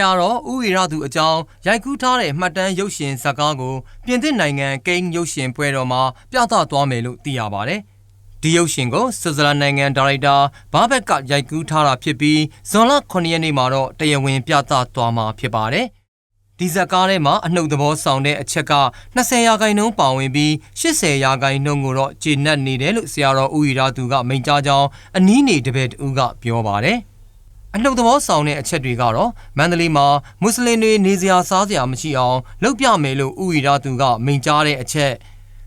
ရာတော်ဥဝီရသူအကြောင်းရိုက်ကူးထားတဲ့မှတ်တမ်းရုပ်ရှင်ဇာတ်ကားကိုပြင်သစ်နိုင်ငံကိန်းရုပ်ရှင်ပွဲတော်မှာပြသသွားမယ်လို့သိရပါတယ်။ဒီရုပ်ရှင်ကိုဆွစ်ဇာလန်နိုင်ငံဒါရိုက်တာဘာဘက်ကရိုက်ကူးထားတာဖြစ်ပြီးဇွန်လ9ရက်နေ့မှာတော့တရားဝင်ပြသသွားမှာဖြစ်ပါတယ်။ဒီဇာတ်ကားထဲမှာအနှုတ်သဘောဆောင်တဲ့အချက်က20ရာခိုင်နှုန်းပါဝင်ပြီး80ရာခိုင်နှုန်းကိုတော့ကျေနပ်နေတယ်လို့ဆရာတော်ဥဝီရသူကမိန့်ကြားကြောင်းအနီးနေတပည့်တူကပြောပါတယ်။ အနှုတ်သဘောဆောင်တဲ့အချက်တွေကတော့မန္တလေးမှာမွတ်စလင်တွေနေစရာစားစရာမရှိအောင်လုပ်ပြမယ်လို့ဥဝီရသူကမိန့်ကြားတဲ့အချက်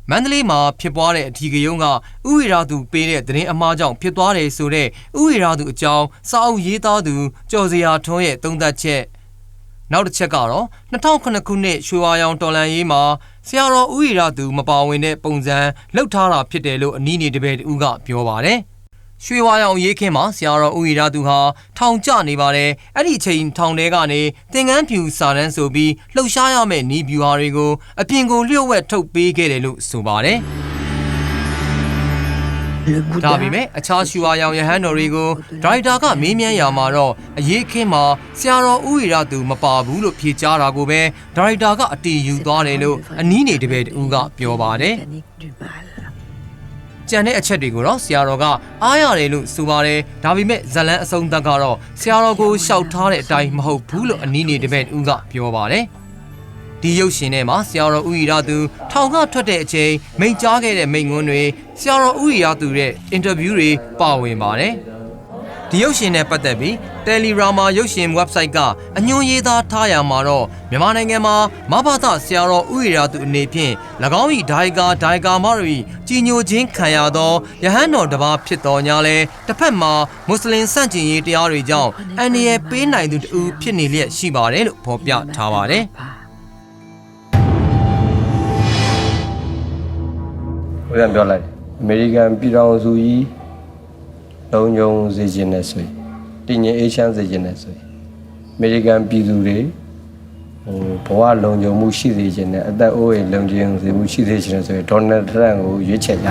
မန္တလေးမှာဖြစ်ပွားတဲ့အထီးကယုံကဥဝီရသူပေးတဲ့သတင်းအမှားကြောင့်ဖြစ်သွားတယ်ဆိုတဲ့ဥဝီရသူအကြောင်းစာအုပ်ရေးသားသူကျော်စရာထွန်းရဲ့သုံးသပ်ချက်နောက်တစ်ချက်ကတော့2009ခုနှစ်ရွှေဝါရောင်တော်လန်ရေးမှာဆရာတော်ဥဝီရသူမပါဝင်တဲ့ပုံစံလှုပ်ထားတာဖြစ်တယ်လို့အနီးနေတပည့်တူကပြောပါတယ် ရွှေဝါရောင်ရေးခင်းမှာဆရာတော်ဦးရီရာသူဟာထောင်ကျနေပါတယ်အဲ့ဒီအချိန်ထောင်ထဲကနေသင်္ကန်းဖြူစာတန်းဆိုပြီးလှုပ်ရှားရမယ့်နီးဗျူဟာတွေကိုအပြင်ကိုလျှို့ဝှက်ထုတ်ပေးခဲ့တယ်လို့ဆိုပါတယ် Le Bouddha. ဒါပေမဲ့အခြားရွှေဝါရောင်ရဟန်းတော်တွေကိုဒရိုက်တာကမေးမြန်းရမှာတော့အရေးခင်းမှာဆရာတော်ဦးရီရာသူမပါဘူးလို့ဖြေကြားတာကိုပဲဒရိုက်တာကအတီးယူသွားတယ်လို့အနီးနေတပည့်တူကပြောပါတယ် Mécanique du mal. ကြံတဲ့အချက်တွေကိုတော့ဆရာတော်ကအားရတယ်လို့ဆိုပါတယ်ဒါပေမဲ့ဇလန်းအစုံသက်ကတော့ဆရာတော်ကိုရှောက်ထားတဲ့အတိုင်းမဟုတ်ဘူးလို့အနီးနေတပည့်ဦးကပြောပါတယ်ဒီရုပ်ရှင်ထဲမှာဆရာတော်ဦးရီရသူထောင်ကထွက်တဲ့အချိန်မိန့်ကြားခဲ့တဲ့မိန့်ခွန်းတွေဆရာတော်ဦးရီရသူရဲ့အင်တာဗျူးတွေပါဝင်ပါတယ် ဒီရုပ်ရှင်နဲ့ပတ်သက်ပြီး Telegrama ရုပ်ရှင် website ကအညွှန်းရေးသားထားရမှာတော့မြန်မာနိုင်ငံမှာမဘာသာဆရာတော်ဥရရာသူအနေဖြင့်၎င်း၏ဒိုင်ကာဒိုင်ကာမတို့၏ကြီးညိုခြင်းခံရသောယဟန်တော်တစ်ပါးဖြစ်တော်ညာလဲတစ်ဖက်မှာမွတ်စလင်စန့်ကျင်ရေးတရားတွေကြောင့်အန္တရာယ်ပေးနိုင်သူတူဖြစ်နေလျက်ရှိပါတယ်လို့ဖော်ပြထားပါတယ်ဘုရားပြောလိုက်အမေရိကန်ပြည်ထောင်စုကြီး လုံးယုံစေခြင်းနဲ့ဆိုရင်တည်ငြိမ်အေးချမ်းစေခြင်းနဲ့ဆိုရင်အမေရိကန်ပြည်သူတွေဟိုဘဝလုံခြုံမှုရှိစေခြင်းနဲ့အသက်အိုးအိမ်လုံခြုံစေမှုရှိစေခြင်းနဲ့ဆိုရင်ဒေါ်နယ်ထရန့်ကိုရွေးချယ်ကြ